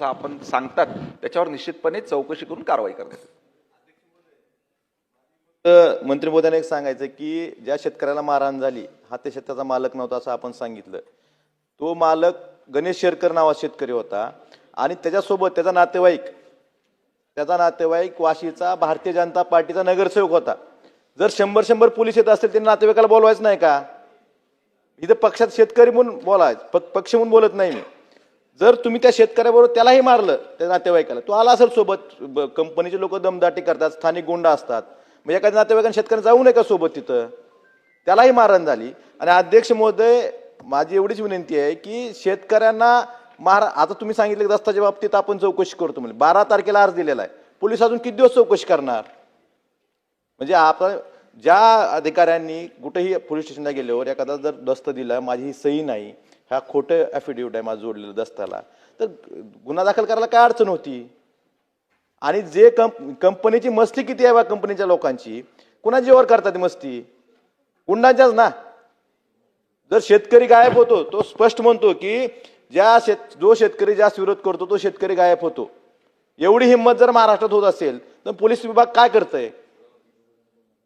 असं आपण सांगतात त्याच्यावर निश्चितपणे चौकशी करून कारवाई करण्यात तर मंत्री महोदयाने एक सांगायचं की ज्या शेतकऱ्याला मारहाण झाली हा त्या शेताचा मालक नव्हता असं आपण सांगितलं. तो मालक गणेश शेरकर नावा शेतकरी होता आणि त्याच्यासोबत त्याचा नातेवाईक त्याचा नातेवाईक वाशीचा भारतीय जनता पार्टीचा नगरसेवक होता. जर शंभर शंभर पोलीस येत असतील त्यांनी नातेवाईकाला बोलवायचं नाही का? इथं पक्षात शेतकरी म्हणून बोलायचं पक्ष म्हणून बोलत नाही मी. जर तुम्ही त्या शेतकऱ्याबरोबर त्यालाही मारलं त्या नातेवाईकाला तो आला असेल सोबत ब- कंपनीचे लोक दमदाटी करतात स्थानिक गुंडा असतात. म्हणजे एखाद्या नातेवाईकांना शेतकऱ्यांना जाऊ नये का सोबत तिथं. त्यालाही मारण झाली. आणि अध्यक्ष महोदय माझी एवढीच विनंती आहे की शेतकऱ्यांना मार आता तुम्ही सांगितलं की दस्ताच्या बाबतीत आपण चौकशी करतो म्हणजे बारा तारखेला अर्ज दिलेला आहे. पोलीस अजून किती दिवस चौकशी करणार? म्हणजे आपण ज्या अधिकाऱ्यांनी कुठेही पोलीस स्टेशनला गेल्यावर एखादा जर दस्त दिला माझी ही सही नाही. हा खोटं ॲफिडेविट आहे माझं जोडलेलं दस्ताला. तर गुन्हा दाखल करायला काय अडचण होती? आणि जे कंप कंपनीची मस्ती किती आहे बा कंपनीच्या लोकांची? कुणा जीवावर करतात मस्ती? गुंडांच्याच ना. जर शेतकरी गायब होतो तो स्पष्ट म्हणतो की ज्या शेत जो शेतकरी जास्त विरोध करतो तो शेतकरी गायब होतो. एवढी हिंमत जर महाराष्ट्रात होत असेल तर पोलीस विभाग काय करतंय?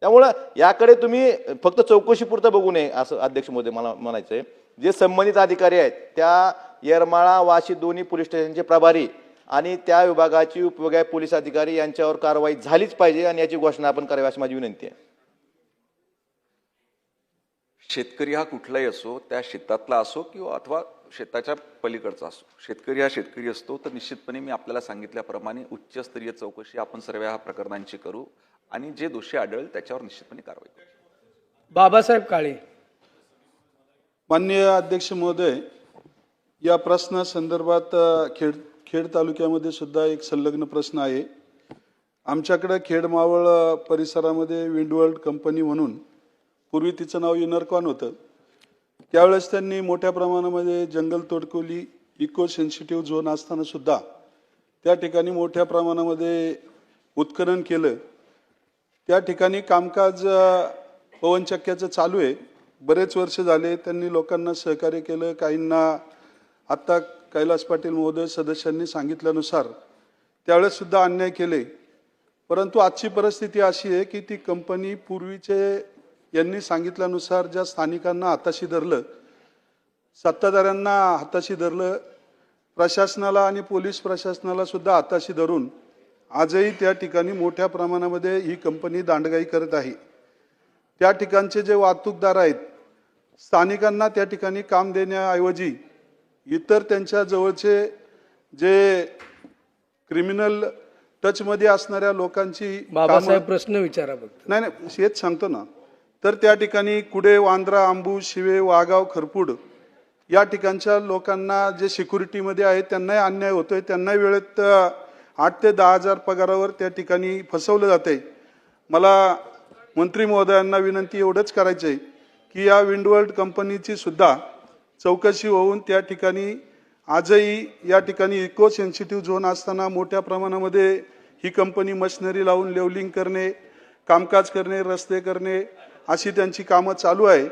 त्यामुळं याकडे तुम्ही फक्त चौकशीपुरतं बघू नये असं अध्यक्ष मोदी मला म्हणायचंय. जे संबंधित अधिकारी आहेत त्या येरमाळा वाशी दोन्ही पोलीस स्टेशनचे प्रभारी आणि त्या विभागाची उपविभागीय पोलीस अधिकारी यांच्यावर कारवाई झालीच पाहिजे आणि याची घोषणा आपण करावी अशी माझी विनंती आहे. शेतकरी हा कुठलाही असो त्या शेतातला असो किंवा अथवा शेताच्या पलीकडचा असो. शेतकरी हा शेतकरी असतो तर निश्चितपणे मी आपल्याला सांगितल्याप्रमाणे उच्चस्तरीय चौकशी आपण सर्व ह्या प्रकरणांची करू आणि जे दोषी आढळेल त्याच्यावर निश्चितपणे कारवाई करू. बाबासाहेब काळे. माननीय अध्यक्ष महोदय या प्रश्नासंदर्भात खेड खेड तालुक्यामध्ये सुद्धा एक संलग्न प्रश्न आहे. आमच्याकडं खेड मावळ परिसरामध्ये विंडवर्ल्ड कंपनी म्हणून पूर्वी तिचं नाव युनरकॉन होतं. त्यावेळेस त्यांनी मोठ्या प्रमाणामध्ये जंगल तोडकोली इको सेन्सिटिव्ह झोन असताना सुद्धा त्या ठिकाणी मोठ्या प्रमाणामध्ये उत्खनन केलं. त्या ठिकाणी कामकाज पवनचक्क्याचं चालू आहे. बरेच वर्ष झाले त्यांनी लोकांना सहकार्य केलं. काहींना आत्ता कैलास पाटील महोदय सदस्यांनी सांगितल्यानुसार त्यावेळेससुद्धा अन्याय केले. परंतु आजची परिस्थिती अशी आहे की ती कंपनी पूर्वीचे यांनी सांगितल्यानुसार ज्या स्थानिकांना हाताशी धरलं सत्ताधाऱ्यांना हाताशी धरलं प्रशासनाला आणि पोलीस प्रशासनाला सुद्धा हाताशी धरून आजही त्या ठिकाणी मोठ्या प्रमाणामध्ये ही कंपनी दांडगाई करत आहे. त्या ठिकाणचे जे वाहतूकदार आहेत स्थानिकांना त्या ठिकाणी काम देण्याऐवजी इतर त्यांच्या जवळचे जे क्रिमिनल टचमध्ये असणाऱ्या लोकांची बाबासाहेब प्रश्न विचारा फक्त. नाही नाही हेच सांगतो ना. तर त्या ठिकाणी कुडे वांद्रा आंबू शिवे वाघाव खरपूड या ठिकाणच्या लोकांना जे सिक्युरिटीमध्ये आहेत त्यांनाही अन्याय होतोय. त्यांनाही वेळेत आठ ते दहा हजार पगारावर त्या ठिकाणी फसवलं जाते मला मंत्री महोदयांना विनंती एवढंच करायचं आहे की या विंडवर्ल्ड कंपनीची सुद्धा चौकशी होऊन त्या ठिकाणी आजही या ठिकाणी इको सेन्सिटिव्ह झोन असताना मोठ्या प्रमाणामध्ये ही कंपनी मशिनरी लावून लेवलिंग करणे कामकाज करणे रस्ते करणे अशी त्यांची कामं चालू आहे.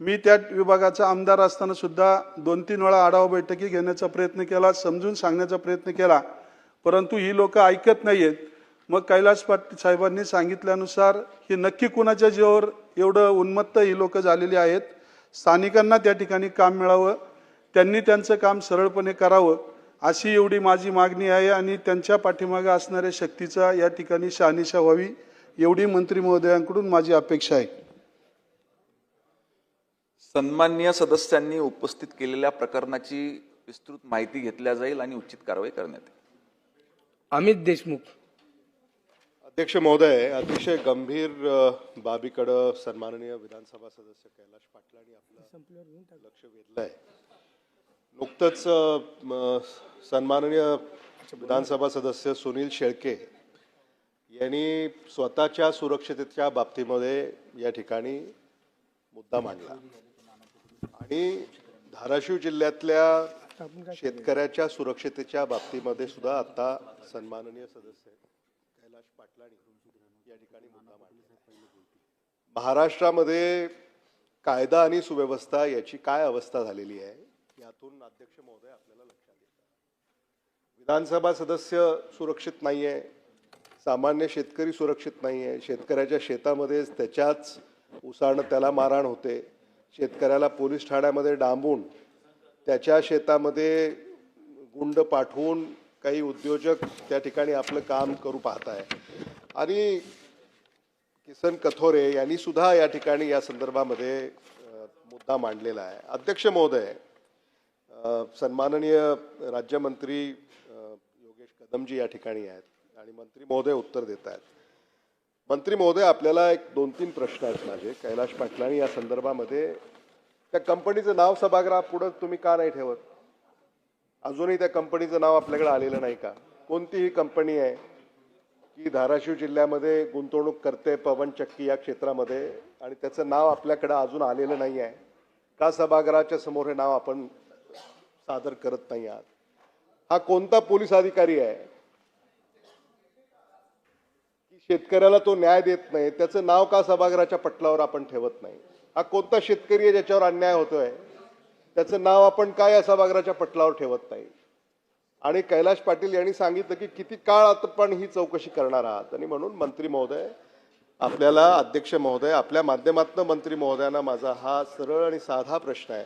मी त्या विभागाचा आमदार असताना सुद्धा दोन तीन वेळा आढावा बैठकी घेण्याचा प्रयत्न केला समजून सांगण्याचा प्रयत्न केला. परंतु ही लोक ऐकत नाही आहेत मग कैलास पाटील साहेबांनी सांगितल्यानुसार ही नक्की कुणाच्या जीवावर एवढं उन्मत्त ही लोक झालेली आहेत? स्थानिकांना त्या ठिकाणी काम मिळावं त्यांनी त्यांचं काम सरळपणे करावं अशी एवढी माझी मागणी आहे आणि त्यांच्या पाठीमागे असणाऱ्या शक्तीचा या ठिकाणी शहानिशा व्हावी एवढी मंत्री महोदयांकडून माझी अपेक्षा आहे. सन्माननीय सदस्यांनी उपस्थित केलेल्या प्रकरणाची विस्तृत माहिती घेतल्या जाईल आणि उचित कारवाई करण्यात येईल. अमित देशमुख. अध्यक्ष महोदय अतिशय गंभीर बाबीकडं सन्माननीय विधानसभा सदस्य कैलाश पाटलांनी आपलं लक्ष वेधलंय. नुकतंच अ, म, सन्माननीय विधानसभा सदस्य सुनील शेळके यांनी स्वतःच्या सुरक्षितेच्या बाबतीमध्ये या ठिकाणी मुद्दा मांडला. आणि धाराशिव जिल्ह्यातल्या शेतकऱ्याच्या सुरक्षितेच्या बाबतीमध्ये सुद्धा आता सन्माननीय सदस्य महाराष्ट्रामध्ये कायदा आणि सुव्यवस्था याची काय अवस्था झालेली आहे यातून अध्यक्ष महोदय आपल्याला लक्षात येतं विधानसभा सदस्य सुरक्षित नाही आहे सामान्य शेतकरी सुरक्षित नाही आहे शेतकऱ्याच्या शेतामध्येच त्याच्याच उसानं त्याला मारहाण होते शेतकऱ्याला पोलीस ठाण्यामध्ये डांबून त्याच्या शेतामध्ये गुंड पाठवून काही उद्योजक त्या ठिकाणी आपलं काम करू पाहत आहे आणि किसन कथोरे यांनी सुद्धा या ठिकाणी या संदर्भामध्ये मुद्दा मांडलेला आहे. अध्यक्ष महोदय सन्माननीय राज्यमंत्री योगेश कदमजी या ठिकाणी आहेत आणि मंत्री महोदय उत्तर देत आहेत. मंत्री महोदय आपल्याला एक दोन तीन प्रश्न आहेत माझे. कैलाश पाटलांनी या संदर्भामध्ये त्या कंपनीचं नाव सभागृहापुढं तुम्ही का नाही ठेवत? अजूनही त्या कंपनीचं नाव आपल्याकडे आलेलं नाही का? कोणतीही कंपनी आहे की धाराशिव जिल्ह्यामध्ये गुंतवणूक करते पवन चक्की या क्षेत्रामध्ये आणि त्याचं नाव आपल्याकडं अजून आलेलं नाही आहे. का सभागृहाच्या समोर हे नाव आपण सादर करत नाही आहात? हा कोणता पोलीस अधिकारी आहे? की शेतकऱ्याला तो न्याय देत नाही त्याचं नाव का सभागृहाच्या पटलावर आपण ठेवत नाही? हा कोणता शेतकरी आहे ज्याच्यावर अन्याय होतोय? त्याचं नाव आपण काय या बागराच्या पटलावर ठेवत नाही. आणि कैलाश पाटील यांनी सांगितलं की किती काळ आपण ही चौकशी करणार आहात. आणि म्हणून मंत्री महोदय आपल्याला अध्यक्ष महोदय आपल्या माध्यमातून मंत्री महोदयांना माझा हा सरळ आणि साधा प्रश्न आहे.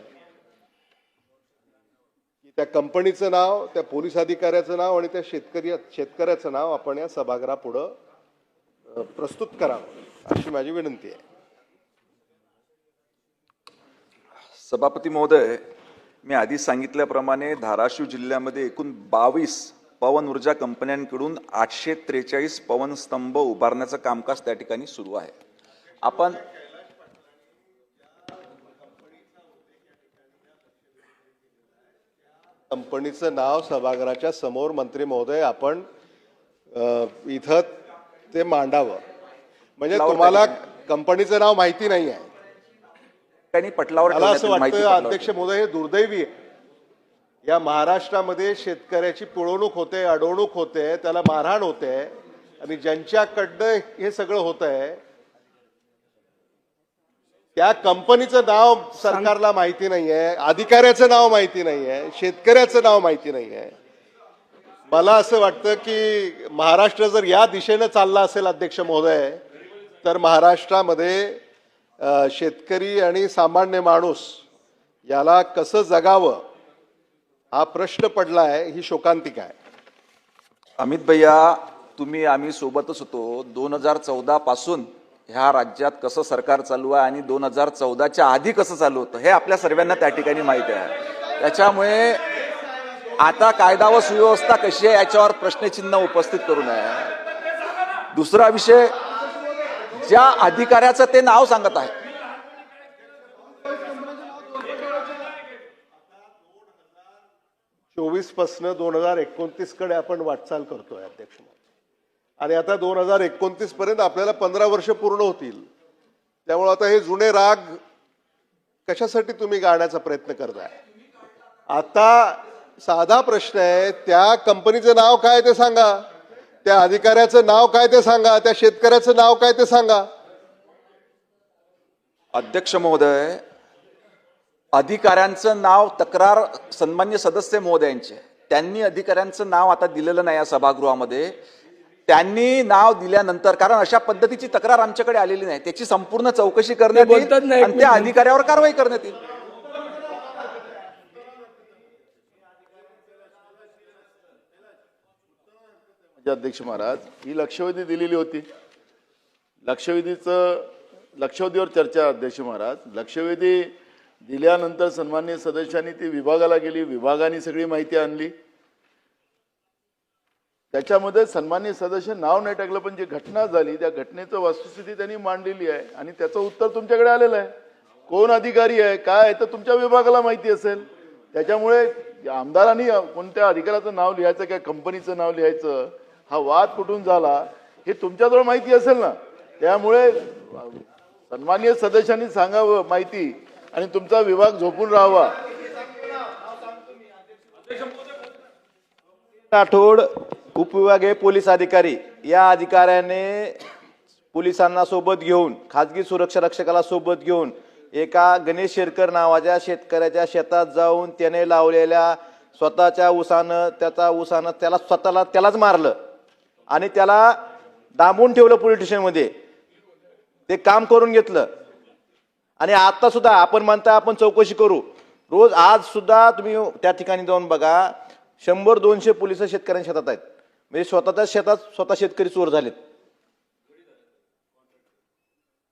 की त्या कंपनीचं नाव त्या पोलीस अधिकाऱ्याचं नाव आणि त्या शेतकरी शेतकऱ्याचं नाव आपण या सभागृहापुढं प्रस्तुत करावं अशी माझी विनंती आहे. सभापती महोदय मी आधी सांगितल्याप्रमाणे धाराशिव जिल्ह्यामध्ये एकूण बावीस पवन ऊर्जा कंपन्यांकडून आठशे त्रेचाळीस पवन स्तंभ उभारण्याचं कामकाज त्या ठिकाणी सुरू आहे. आपण कंपनीचं नाव सभागृहाच्या समोर मंत्री महोदय आपण इथं ते मांडावं. म्हणजे तुम्हाला. कंपनीचं नाव माहिती नाही आहे त्यांनी पटलावर मला असं वाटतं अध्यक्ष महोदय हे दुर्दैवी आहे. या महाराष्ट्रामध्ये शेतकऱ्याची पिळवणूक होते अडवणूक होते त्याला मारहाण होते आणि ज्यांच्याकडनं हे सगळं होत आहे त्या कंपनीचं नाव सरकारला माहिती नाहीये अधिकाऱ्याचं नाव माहिती नाहीये शेतकऱ्याचं नाव माहिती नाहीये. मला असं वाटतं की महाराष्ट्र जर या दिशेनं चालला असेल अध्यक्ष महोदय तर महाराष्ट्रामध्ये शेतकरी आणि सामान्य माणूस याला कसं जगावं हा प्रश्न पडला आहे ही शोकांतिका आहे. अमित भैया तुम्ही आम्ही सोबतच होतो. दोन हजार चौदा पासून ह्या राज्यात कसं सरकार चालू आहे आणि दोन हजार चौदाच्या आधी कसं चालू होतं हे आपल्या सर्वांना त्या ठिकाणी माहिती आहे. त्याच्यामुळे आता कायदा व सुव्यवस्था कशी आहे याच्यावर प्रश्नचिन्ह उपस्थित करू नये. दुसरा विषय ज्या अधिकाऱ्याचं ते नाव सांगत आहे. चोवीस पासन दोन हजार एकोणतीसकडे आपण वाटचाल करतोय अध्यक्ष आणि आता दोन हजार एकोणतीस पर्यंत आपल्याला पंधरा वर्ष पूर्ण होतील. त्यामुळे आता हे जुने राग कशासाठी तुम्ही गाण्याचा प्रयत्न करताय? आता साधा प्रश्न आहे त्या कंपनीचं नाव काय ते सांगा. त्या अधिकाऱ्याचं नाव काय ते सांगा त्या शेतकऱ्याचं नाव काय ते सांगा. अध्यक्ष महोदय अधिकाऱ्यांचं नाव तक्रार सन्मान्य सदस्य महोदयांचे त्यांनी अधिकाऱ्यांचं नाव आता दिलेलं नाही या सभागृहामध्ये. त्यांनी नाव दिल्यानंतर कारण अशा पद्धतीची तक्रार आमच्याकडे आलेली नाही त्याची संपूर्ण चौकशी करण्यात येईल आणि त्या. अधिकाऱ्यावर कारवाई करण्यात येईल म्हणजे अध्यक्ष महाराज ही लक्षवेधी दिलेली होती. लक्षवेधीचं लक्षवेधीवर चर्चा अध्यक्ष महाराज लक्षवेधी दिल्यानंतर सन्मान्य सदस्यांनी ती विभागाला गेली विभागाने सगळी माहिती आणली. त्याच्यामध्ये सन्मान्य सदस्य नाव नाही टाकलं पण जी घटना झाली त्या घटनेचं वस्तुस्थिती त्यांनी मांडलेली आहे. आणि त्याचं उत्तर तुमच्याकडे आलेलं आहे. कोण अधिकारी आहे काय आहे तर तुमच्या विभागाला माहिती असेल. त्याच्यामुळे आमदारांनी कोणत्या अधिकाऱ्याचं नाव लिहायचं काय कंपनीचं नाव लिहायचं हा वाद कुठून झाला हे तुमच्याजवळ माहिती असेल ना? त्यामुळे सन्मान्य सदस्यांनी सांगावं माहिती आणि तुमचा विभाग झोपून राहावा. राठोड उपविभागीय पोलीस अधिकारी या अधिकाऱ्याने पोलिसांना सोबत घेऊन खाजगी सुरक्षा रक्षकाला सोबत घेऊन एका गणेश शेरकर नावाच्या शेतकऱ्याच्या शेतात जाऊन त्याने लावलेल्या स्वतःच्या उसानं त्याचा उसानं त्याला स्वतःला त्यालाच मारलं. आणि त्याला दाबून ठेवलं पोलीस स्टेशनमध्ये ते काम करून घेतलं. आणि आता सुद्धा आपण म्हणता आपण चौकशी करू. रोज आज सुद्धा तुम्ही त्या ठिकाणी जाऊन बघा शंभर दोनशे पोलीस शेतकऱ्यांच्या शेतात आहेत. म्हणजे स्वतःच्या शेतात स्वतः शेतकरी चोर झालेत.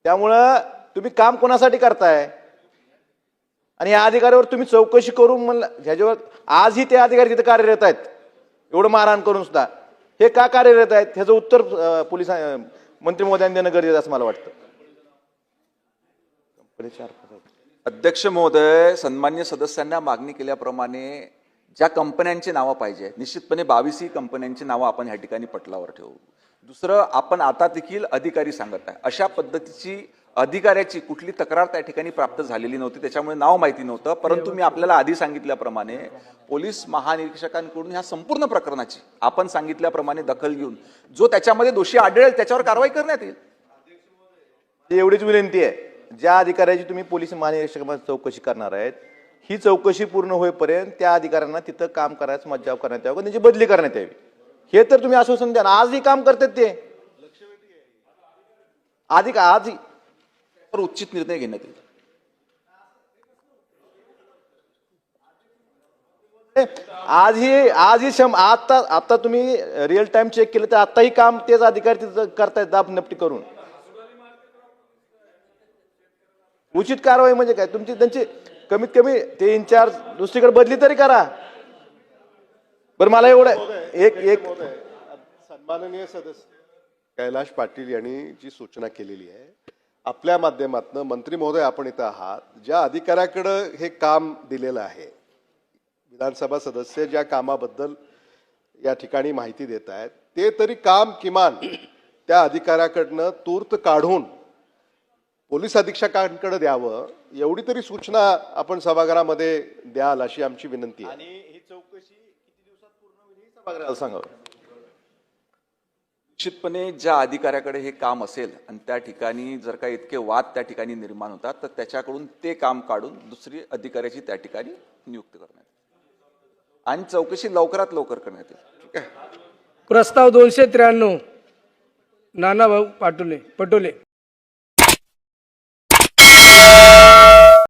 त्यामुळं तुम्ही काम कोणासाठी करताय? आणि या अधिकाऱ्यावर तुम्ही चौकशी करून म्हणलं ह्याच्यावर आजही ते अधिकारी तिथे कार्यरत आहेत. एवढं मारहाण करून सुद्धा. हे का कार्यरत आहेत? ह्याचं उत्तर पोलीस मंत्री महोदयांनी देणं गरजेचं असं मला वाटतं. अध्यक्ष महोदय सन्मान्य सदस्यांना मागणी केल्याप्रमाणे ज्या कंपन्यांची नावं पाहिजे निश्चितपणे बावीसही कंपन्यांची नावं आपण ह्या ठिकाणी पटलावर ठेवू. दुसरं आपण आता देखील अधिकारी सांगत आहे. अशा पद्धतीची अधिकाऱ्याची कुठली तक्रार त्या ठिकाणी प्राप्त झालेली नव्हती त्याच्यामुळे नाव माहिती नव्हतं. परंतु मी आपल्याला आधी सांगितल्याप्रमाणे पोलीस महानिरीक्षकांकडून ह्या संपूर्ण प्रकरणाची आपण सांगितल्याप्रमाणे दखल घेऊन जो त्याच्यामध्ये दोषी आढळेल त्याच्यावर कारवाई करण्यात येईल. एवढीच विनंती आहे ज्या अधिकाऱ्याची तुम्ही पोलीस महानिरीक्षकांमध्ये चौकशी करणार आहेत ही चौकशी पूर्ण होईपर्यंत त्या अधिकाऱ्यांना तिथं काम करायचं मज्जाव करण्यात यावं त्यांची बदली करण्यात यावी. हे तर तुम्ही आश्वासन द्या ना आजही काम करतात ते. आधी का आजही? तर उचित निर्णय घेण्यात येईल. आज ही शम आता आता तुम्ही रिअल टाइम चेक केलं तर आताही काम तेच अधिकारी तिथं करतायत दाब नपटी करून. उचित कारवाई म्हणजे काय? तुमची त्यांची कमीत कमी ते इन्चार्ज दुसरीकडे बदली तरी करा. बरं मला एवढं एक एक सन्माननीय सदस्य कैलाश पाटील यांनी जी सूचना केलेली आहे आपल्या माध्यमातनं मंत्री महोदय आपण इथं आहात. ज्या अधिकाऱ्याकडं हे काम दिलेलं आहे विधानसभा सदस्य ज्या कामाबद्दल या ठिकाणी माहिती देत आहेत ते तरी काम किमान त्या अधिकाऱ्याकडनं तूर्त काढून पोलीस अधीक्षकांकडे द्यावं एवढी तरी सूचना आपण सभागृहामध्ये द्याल अशी आमची विनंती आहे. आणि ही चौकशी किती दिवसात पूर्ण होईल हे सभागृहाला सांगावं. निश्चितपणे ज्या अधिकाऱ्याकडे हे काम असेल आणि त्या ठिकाणी जर का इतके वाद त्या ठिकाणी निर्माण होतात तर त्याच्याकडून ते काम काढून दुसरी अधिकाऱ्याची त्या ठिकाणी नियुक्त करण्यात आणि चौकशी लवकरात लवकर करण्यात येईल. ठीक आहे? प्रस्ताव दोनशे त्र्याण्णव. नानाभाऊ पाटोले पटोले.